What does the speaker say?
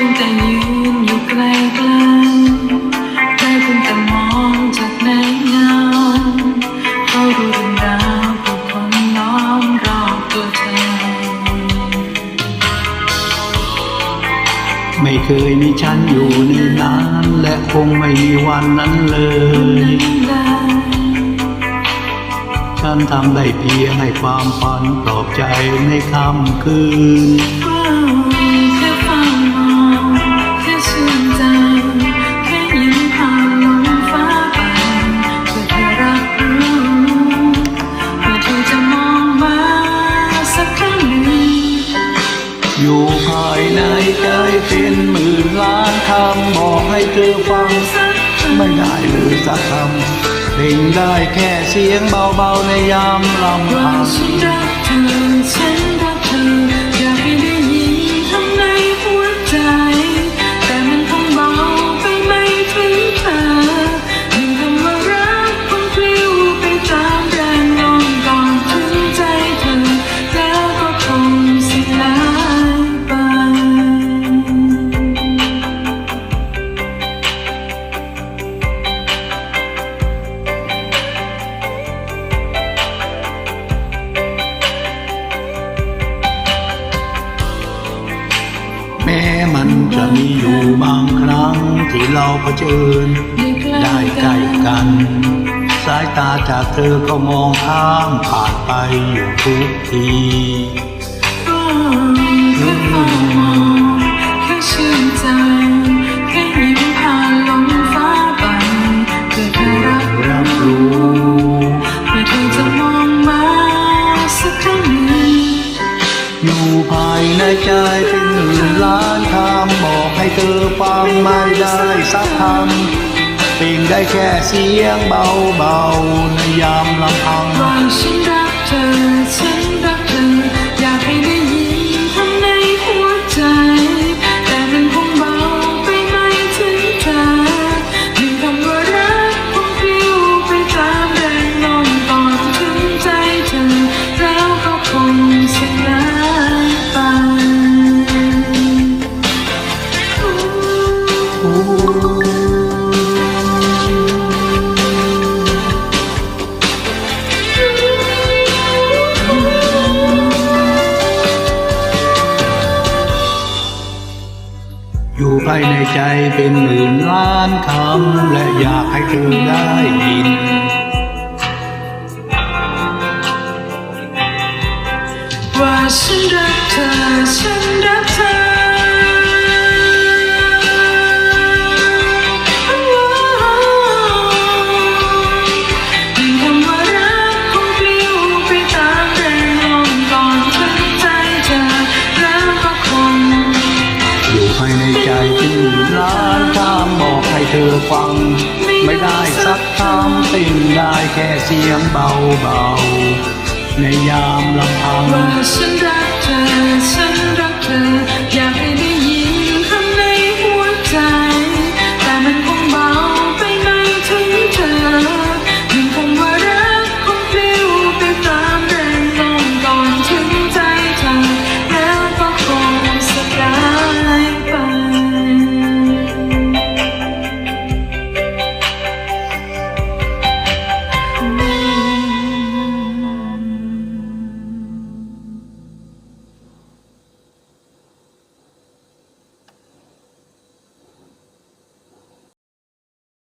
ลกันอยู่ได้เพียงแต่มองจากในเงาเขารู้เรื่องราวผู้คนล้อมรอบตัวเธอ ไม่เคยมีฉันอยู่ในนั้นและคงไม่มีวันนั้นเลย ฉันทำได้เพียงให้ความฝันปลอบใจในค่ำคืน ใจเป็นหมื่นล้านคำบอกให้เธอฟัง ไม่ได้เลยสักคำเพ่งได้แค่เสียงเบาๆในยามลำพัง ม้มันจะมีอยู่บางครั้งที่เราเผชิญได้ใกล้กัน สายตาจากเธอก็มองข้ามผ่านไปอยู่ทุกที อยู่ภายในใจเป็นหมื่นล้านคำบอกให้เธอฟังไม่ได้สักคำเพียงได้แค่เสียงเบาๆในยามลำพัง อยู่ภายในใจเป็นหมื่นล้านคำและอยากให้เธอได้ยิน ในใจเป็นหมื่นล้านคำบอกให้เธอฟัง ไม่ได้สักคำเป็นได้แค่เสียงเบาๆในยามลำพังว่าฉันรักเธอฉันรักเธอ